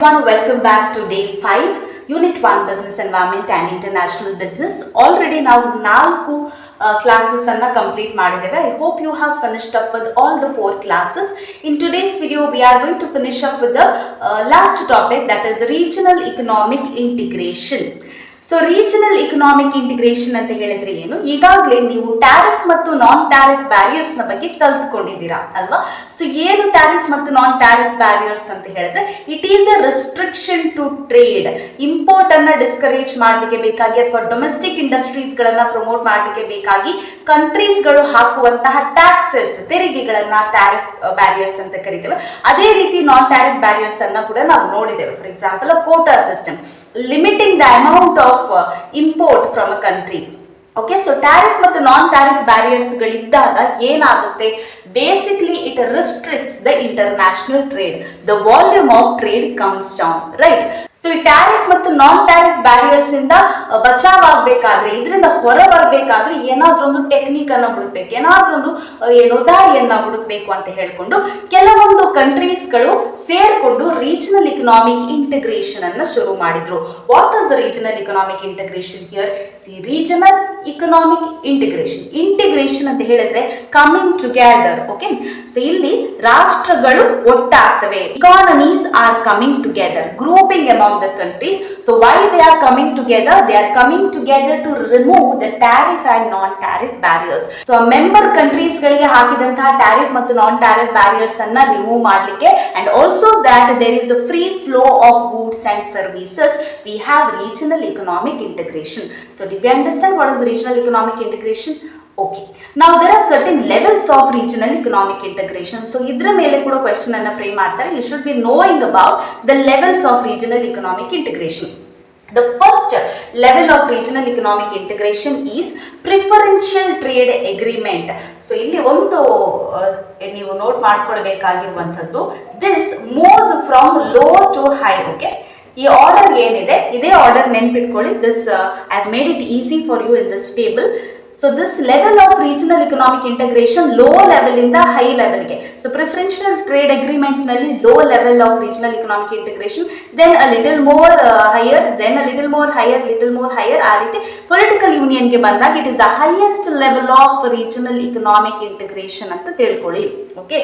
welcome back to day 5, Unit 1 Business Environment and International Business. Already ನಾವು ನಾಲ್ಕು classes ಅನ್ನ complete ಮಾಡಿದ್ದೇವೆ. I hope you have finished up with all the four classes in today's video we are going to finish up with the last topic that is regional economic integration so regional economic integration ಅಂತ ಹೇಳಿದ್ರೆ ಏನು? ಈಗಾಗಲೇ ನೀವು tariff ಮತ್ತು non tariff ಬ್ಯಾರಿಯರ್ಸ್ನ ಬಗ್ಗೆ ಕಲ್ತ್ಕೊಂಡಿದ್ದೀರಾ, ಅಲ್ವಾ? So ಏನು tariff ಮತ್ತು ನಾನ್ ಟ್ಯಾರಿಫ್ ಬ್ಯಾರಿಯರ್ಸ್ ಅಂತ ಹೇಳಿದ್ರೆ it is a restriction to trade import ಅನ್ನ ಡಿಸ್ಕರೇಜ್ ಮಾಡಲಿಕ್ಕೆ ಬೇಕಾಗಿ ಅಥವಾ ಡೊಮೆಸ್ಟಿಕ್ ಇಂಡಸ್ಟ್ರೀಸ್ ಗಳನ್ನ ಪ್ರಮೋಟ್ ಮಾಡಲಿಕ್ಕೆ ಬೇಕಾಗಿ ಕಂಟ್ರೀಸ್ಗಳು ಹಾಕುವಂತಹ ಟ್ಯಾಕ್ಸಸ್ ತೆರಿಗೆಗಳನ್ನ ಟ್ಯಾರಿಫ್ ಬ್ಯಾರಿಯರ್ಸ್ ಅಂತ ಕರಿತೇವೆ. ಅದೇ ರೀತಿ ನಾನ್ ಟ್ಯಾರಿಫ್ ಬ್ಯಾರಿಯರ್ಸ್ ಅನ್ನ ಕೂಡ ನಾವು ನೋಡಿದ್ದೇವೆ. For example quota system limiting the amount of import from a country okay so tariff ಮತ್ತು ನಾನ್ ಟ್ಯಾರಿಫ್ ಬ್ಯಾರಿಯರ್ಸ್ಗಳಿದ್ದಾಗ ಏನಾಗುತ್ತೆ? Basically it restricts the international trade the volume of trade comes down, right so ಈ tariff ಮತ್ತು non tariff barriers ಇಂದ ಬಚಾವ್ ಆಗ್ಬೇಕಾದ್ರೆ ಇದರಿಂದ ಹೊರ ಬರಬೇಕಾದ್ರೆ ಏನಾದ್ರೂ ಒಂದು ಟೆಕ್ನಿಕ್ ಅನ್ನ ಹುಡುಕ್ಬೇಕು ಏನಾದ್ರೂ ಒಂದು ಏನು ದಾರಿಯನ್ನ ಹುಡುಕ್ಬೇಕು ಅಂತ ಹೇಳ್ಕೊಂಡು ಕೆಲವೊಂದು ಕಂಟ್ರೀಸ್ಗಳು ಸೇರ್ಕೊಂಡು ರೀಜನಲ್ ಇಕನಾಮಿಕ್ ಇಂಟಿಗ್ರೇಷನ್ ಅನ್ನ ಶುರು ಮಾಡಿದ್ರು. What as regional economic integration here see regional economic integration integration ಅಂತ ಹೇಳಿದ್ರೆ ಕಮಿಂಗ್ ಟುಗೆದರ್ ಓಕೆ ಸೊ ಇಲ್ಲಿ ರಾಷ್ಟ್ರಗಳು ಒಟ್ಟಾಗ್ತವೆ. Economies are coming together grouping among the countries so why they are coming together they are coming together to remove the tariff and non tariff barriers so member countries ಗಳಿಗೆ ಹಾಕಿದಂತಹ tariff ಮತ್ತು non tariff barriers ಅನ್ನ remove ಮಾಡಲಿಕ್ಕೆ and also that there is a free flow of goods and services we have regional economic integration so do we understand what is regional economic integration? Okay ನಾವು there are certain levels of regional economic integration so ಇದರ ಮೇಲೆ ಕೂಡ question ಅನ್ನ frame ಮಾಡ್ತಾರೆ. You should be knowing about the levels of regional economic integration the first level of regional economic integration is preferential trade agreement so ಇಲ್ಲಿ ಒಂದು ನೀವು note ಮಾಡ್ಕೊಳ್ಬೇಕಾಗಿರುವಂಥದ್ದು this moves from low to high okay ಈ order ಏನಿದೆ? ಇದೇ order ನೆನ್ಪಿಟ್ಕೊಳ್ಳಿ. This I made it easy for you in this table so this level of regional economic integration low level ಇಂದ high ಲೆವೆಲ್ಗೆ so preferential trade ಅಗ್ರಿಮೆಂಟ್ನಲ್ಲಿ low level of regional economic integration then a little more higher then a little more higher little more higher ಆ ರೀತಿ political ಯೂನಿಯನ್ಗೆ ಬಂದಾಗ it is the highest level of regional economic integration ಅಂತ ತಿಳ್ಕೊಳ್ಳಿ. Okay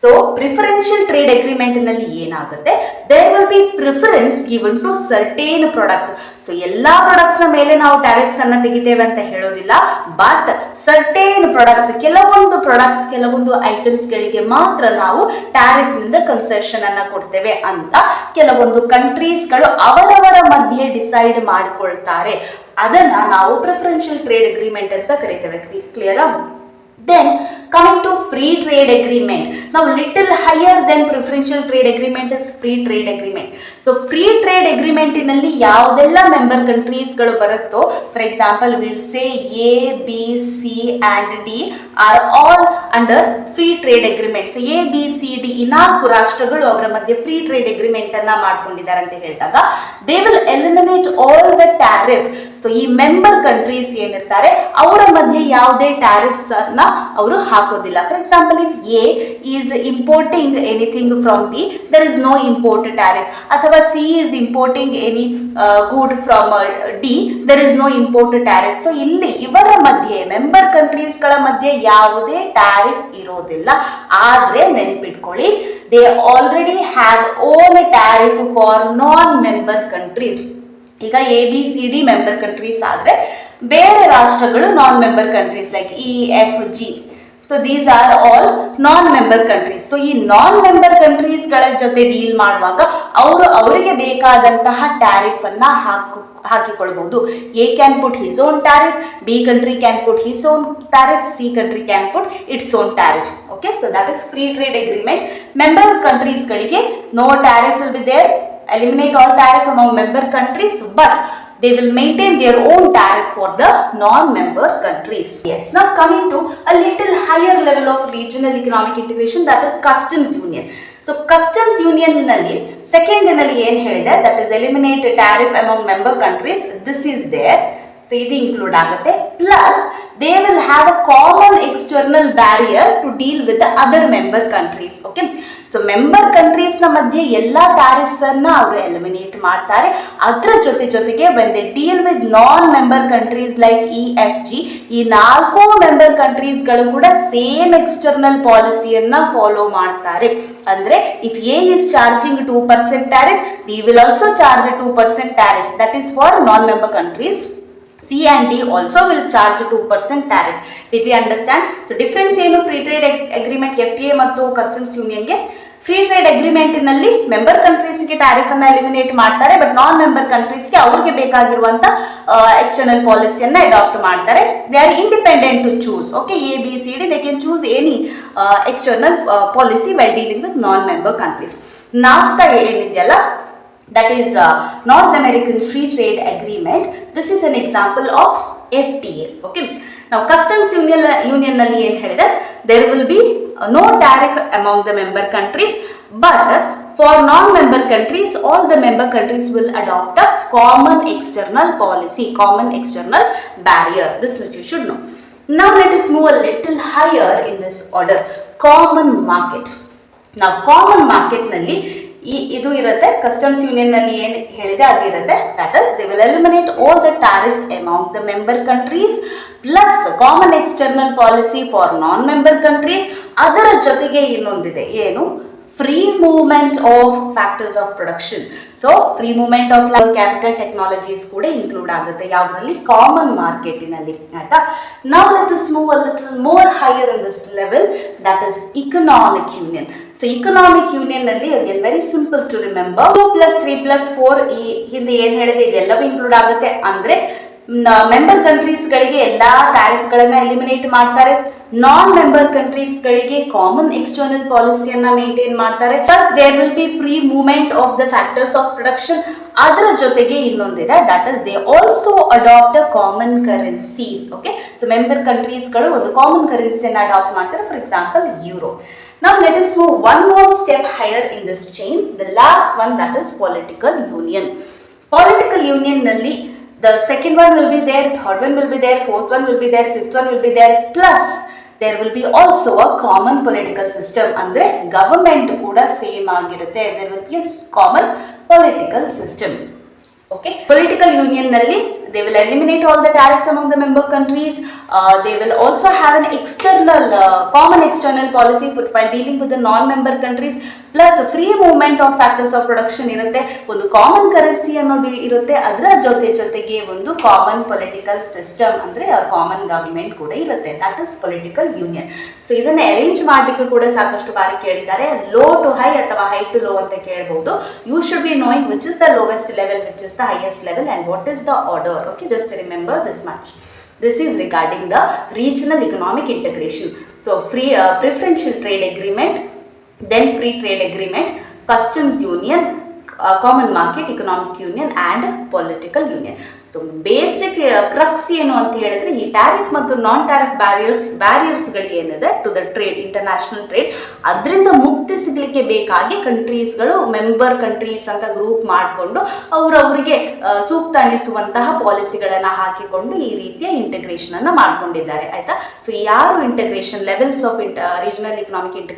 so preferential trade ಅಗ್ರಿಮೆಂಟ್ನಲ್ಲಿ ಏನಾಗುತ್ತೆ? There will be preference given to certain products so ಎಲ್ಲಾ products ಮೇಲೆ ನಾವು ಟ್ಯಾರಿಫ್ಸ್ ಅನ್ನ ತೆಗಿತೇವೆ ಅಂತ ಹೇಳೋದಿಲ್ಲ. ಬಟ್ ಸರ್ಟೇನ್ ಪ್ರಾಡಕ್ಟ್ಸ್ ಕೆಲವೊಂದು ಪ್ರಾಡಕ್ಟ್ಸ್ ಕೆಲವೊಂದು ಐಟಮ್ಸ್ ಗಳಿಗೆ ಮಾತ್ರ ನಾವು ಟ್ಯಾರಿಫ್ನಿಂದ ಕನ್ಸೆಷನ್ ಕೊಡ್ತೇವೆ ಅಂತ ಕೆಲವೊಂದು ಕಂಟ್ರೀಸ್ಗಳು ಅವರವರ ಮಧ್ಯೆ ಡಿಸೈಡ್ ಮಾಡಿಕೊಳ್ತಾರೆ. ಅದನ್ನ ನಾವು ಪ್ರಿಫರೆನ್ಷಿಯಲ್ ಟ್ರೇಡ್ ಅಗ್ರಿಮೆಂಟ್ ಅಂತ ಕರಿತೇವೆ. ಕ್ಲಿಯರಾ then coming to free trade agreement. Now, little higher than preferential trade agreement is free trade agreement. So, free trade agreement ನಲ್ಲಿ ಯಾವುದೆಲ್ಲ ಮೆಂಬರ್ ಕಂಟ್ರೀಸ್ಗಳು ಬರುತ್ತೋ for example we'll say A B C and D are all under free trade agreement so A B C D ಈ ರಾಷ್ಟ್ರಗಳು ಅವರ ಮಧ್ಯೆ free trade agreement ಅನ್ನ ಮಾಡ್ಕೊಂಡಿದ್ದಾರೆ ಅಂತ ಹೇಳಿದಾಗ they will eliminate all the tariff so ಈ ಮೆಂಬರ್ ಕಂಟ್ರೀಸ್ ಏನಿರ್ತಾರೆ, ಅವರ ಮಧ್ಯೆ ಯಾವುದೇ ಟ್ಯಾರಿಫ್ಸ್ ಅನ್ನ ಅವರು ಹಾಕೋದಿಲ್ಲ. For example if A is importing anything from B there is no import tariff ಅಥವಾ C is importing any good from D there is no import tariff so ಇಲ್ಲಿ ಇವರ ಮಧ್ಯೆ ಮೆಂಬರ್ ಕಂಟ್ರೀಸ್ಗಳ ಮಧ್ಯೆ ಯಾವುದೇ ಟ್ಯಾರಿಫ್ ಇರೋದಿಲ್ಲ. ಆದರೆ ನೆನ್ಪಿಟ್ಕೊಳ್ಳಿ they already have own tariff for non member countries ಈಗ A B C D member countries ಆದರೆ, ಬೇರೆ ರಾಷ್ಟ್ರಗಳು non member countries like E F G so these are all non member countries so ಈ non member ಕಂಟ್ರೀಸ್ಗಳ ಜೊತೆ deal ಮಾಡುವಾಗ ಅವರು ಅವರಿಗೆ ಬೇಕಾದಂತಹ ಟ್ಯಾರಿಫ್ ಅನ್ನ ಹಾಕು, ಹಾಕಿಕೊಳ್ಬಹುದು. A can put his own tariff B country can put his own tariff C country can put its own tariff okay so that is free trade agreement member ಕಂಟ್ರೀಸ್ಗಳಿಗೆ no tariff will be there eliminate all tariff among member countries, but they will maintain their own tariff for the non-member countries. Yes, now coming to a little higher level of regional economic integration that is customs union. So customs union ನಲ್ಲಿ second ನಲ್ಲಿ ಏನ್ ಹೇಳಿದೆ that is eliminate tariff among member countries this is there so ಇದು include ಆಗುತ್ತೆ. Plus they will have a common external barrier to deal with other member countries okay so member ಕಂಟ್ರೀಸ್ನ ಮಧ್ಯೆ ಎಲ್ಲ tariffs ಅನ್ನ ಅವರು eliminate ಮಾಡ್ತಾರೆ. ಅದರ ಜೊತೆ ಜೊತೆಗೆ when they deal with non member countries like E F G ಈ ನಾಲ್ಕು ಮೆಂಬರ್ ಕಂಟ್ರೀಸ್ಗಳು ಕೂಡ ಸೇಮ್ ಎಕ್ಸ್ಟರ್ನಲ್ ಪಾಲಿಸಿಯನ್ನ ಫಾಲೋ ಮಾಡ್ತಾರೆ. ಅಂದ್ರೆ if A is charging two percent tariff we will also charge two percent tariff that is for non member countries C and D also will charge 2% tariff. Did we understand so difference ಏನು free trade agreement F T A ಮತ್ತು customs ಯೂನಿಯನ್ಗೆ free trade ಅಗ್ರಿಮೆಂಟ್ನಲ್ಲಿ member ಕಂಟ್ರೀಸ್ಗೆ tariff ಅನ್ನ eliminate ಮಾಡ್ತಾರೆ but non member ಕಂಟ್ರೀಸ್ಗೆ ಅವ್ರಿಗೆ ಬೇಕಾಗಿರುವಂತ ಎಕ್ಸ್ಟರ್ನಲ್ ಪಾಲಿಸಿಯನ್ನ ಅಡಾಪ್ಟ್ ಮಾಡ್ತಾರೆ. They are independent to choose okay A B C D they can choose any external policy why dealing with non member countries NAFTA ಏನಿದೆಯಲ್ಲ? That is uh, free trade Free Trade Agreement. This is an example of FTA. Okay. Now, customs union union ನಲ್ಲಿ ಏನು ಹೇಳಿದೆ there will be uh, no tariff among the member countries, but for non-member countries, all the member countries will adopt a common external policy, common external barrier. This which you should know. Now, let us move a little higher in this order. Common market. ನಾವು common ಮಾರ್ಕೆಟ್ನಲ್ಲಿ ಈ ಇದು ಇರುತ್ತೆ. Customs ಯೂನಿಯನ್ನಲ್ಲಿ ಏನ್ ಹೇಳಿದೆ ಅದಿರುತ್ತೆ that is they will eliminate all the tariffs amount the member countries plus common external policy for non member countries ಅದರ ಜೊತೆಗೆ ಇನ್ನೊಂದಿದೆ. ಏನು? Free movement of factors of production so free movement of capital technologies ಕೂಡ include ಆಗುತ್ತೆ. ಯಾವುದರಲ್ಲಿ? Common ಮಾರ್ಕೆಟಿನಲ್ಲಿ ಆಯ್ತಾ? ನಾವು let us move little more higher in this level that is economic union so economic ಯೂನಿಯನ್ನಲ್ಲಿ again very simple to remember two plus three plus four ಈ ಹಿಂದೆ ಏನ್ ಹೇಳಿದೆ? ಇದೆಲ್ಲವೂ ಇನ್ಕ್ಲೂಡ್ ಆಗುತ್ತೆ. ಅಂದ್ರೆ ಮೆಂಬರ್ ಕಂಟ್ರೀಸ್ಗಳಿಗೆ ಎಲ್ಲಾ ಟ್ಯಾರಿಫ್ಗಳನ್ನು ಎಲಿಮಿನೇಟ್ ಮಾಡ್ತಾರೆ. ನಾನ್ ಮೆಂಬರ್ ಕಂಟ್ರೀಸ್ಗಳಿಗೆ ಕಾಮನ್ ಎಕ್ಸ್ಟರ್ನಲ್ ಪಾಲಿಸಿಯನ್ನ ಮೇಂಟೈನ್ ಮಾಡ್ತಾರೆ. Plus there will be free movement of the factors of production ಅದರ ಜೊತೆಗೆ ಇನ್ನೊಂದಿದೆ that is they also adapt a common currency okay so member ಕಂಟ್ರೀಸ್ಗಳು ಒಂದು ಕಾಮನ್ ಕರೆನ್ಸಿಯನ್ನು ಅಡಾಪ್ಟ್ ಮಾಡ್ತಾರೆ for example euro Now, let us move one more step higher in this chain. The last one, that is political union. Political union ನಲ್ಲಿ the second one will be there, third one will be there, fourth one will be there, fifth one will be there, plus there will be also a common political system. ಅಂದ್ರೆ government ಕೂಡ same ಆಗಿರುತ್ತೆ there will be a common political system. Okay. Political union nalli they will eliminate all the tariffs among the member countries. Uh, they will also have an external, uh, common external policy for dealing with the non-member countries. Plus free movement of factors of production ಇರುತ್ತೆ. ಒಂದು common currency ಅನ್ನೋದು ಇರುತ್ತೆ. ಅದರ ಜೊತೆ ಜೊತೆಗೆ ಒಂದು common political system ಅಂದ್ರೆ common government ಕೂಡ ಇರುತ್ತೆ. That is political union so ಇದನ್ನ ಅರೇಂಜ್ ಮಾಡಲಿಕ್ಕೆ ಕೂಡ ಸಾಕಷ್ಟು ಬಾರಿ ಕೇಳಿದ್ದಾರೆ. ಲೋ ಟು ಹೈ ಅಥವಾ ಹೈ ಟು ಲೋ ಅಂತ ಕೇಳಬಹುದು you should be knowing which is the lowest level which is the highest level and what is the order okay just remember this much this is regarding the regional economic integration so free preferential trade agreement then free trade agreement, customs union, uh, common market, economic union and political union. So basic crux ಏನು ಅಂತ ಹೇಳಿದ್ರೆ ಈ tariff ಮತ್ತು non tariff barriers ಬ್ಯಾರಿಯರ್ಸ್ಗಳು ಏನಿದೆ to the trade international trade ಅದರಿಂದ ಮುಕ್ತಿ ಸಿಗಲಿಕ್ಕೆ ಬೇಕಾಗಿ ಕಂಟ್ರೀಸ್ಗಳು ಮೆಂಬರ್ ಕಂಟ್ರೀಸ್ ಅಂತ ಗ್ರೂಪ್ ಮಾಡಿಕೊಂಡು ಅವರವರಿಗೆ ಸೂಕ್ತ ಅನಿಸುವಂತಹ ಪಾಲಿಸಿಗಳನ್ನು ಹಾಕಿಕೊಂಡು ಈ ರೀತಿಯ ಇಂಟಿಗ್ರೇಷನ್ ಅನ್ನ ಮಾಡ್ಕೊಂಡಿದ್ದಾರೆ. ಆಯ್ತಾ? ಸೊ ಯಾರು ಇಂಟಿಗ್ರೇಷನ್ ಲೆವೆಲ್ಸ್ ಆಫ್ ಇಂಟ ರೀಜನಲ್ ಇಕನಾಮಿಕ್ ಇಂಟಿಗ್ರೇಷನ್